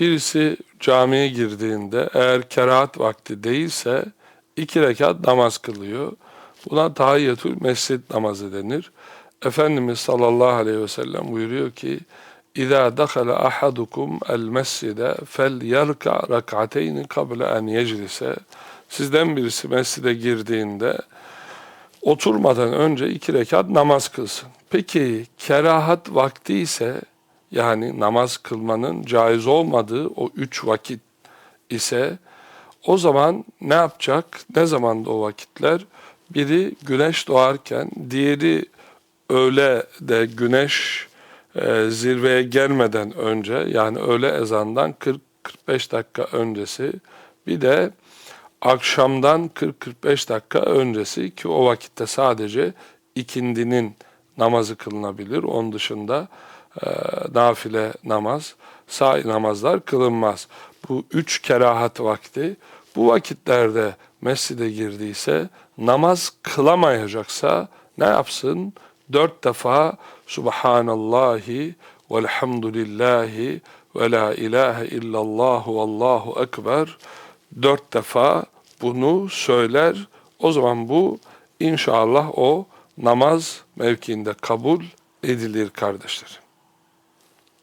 birisi camiye girdiğinde eğer kerahat vakti değilse iki rekat namaz kılıyor. Buna tahiyyetül mescid namazı denir. Efendimiz sallallahu aleyhi ve sellem buyuruyor ki İza dakhala ahadukum el mescide fel yerka rak'ateyn qabla en. Sizden birisi mescide girdiğinde oturmadan önce iki rekat namaz kılsın. Peki kerahat vakti ise yani namaz kılmanın caiz olmadığı o üç vakit ise o zaman ne yapacak? Ne zamanda o vakitler? Biri güneş doğarken, diğeri öğle de güneş e, zirveye gelmeden önce yani öğle ezandan 40-45 dakika öncesi bir de akşamdan 40-45 dakika öncesi ki o vakitte sadece ikindinin namazı kılınabilir. Onun dışında e, nafile namaz, sahi namazlar kılınmaz. Bu üç kerahat vakti bu vakitlerde mescide girdiyse namaz kılamayacaksa ne yapsın? Dört defa Subhanallahi velhamdülillahi ve la ilahe illallah ve allahu ekber dört defa bunu söyler. O zaman bu inşallah o namaz mevkiinde kabul edilir kardeşlerim.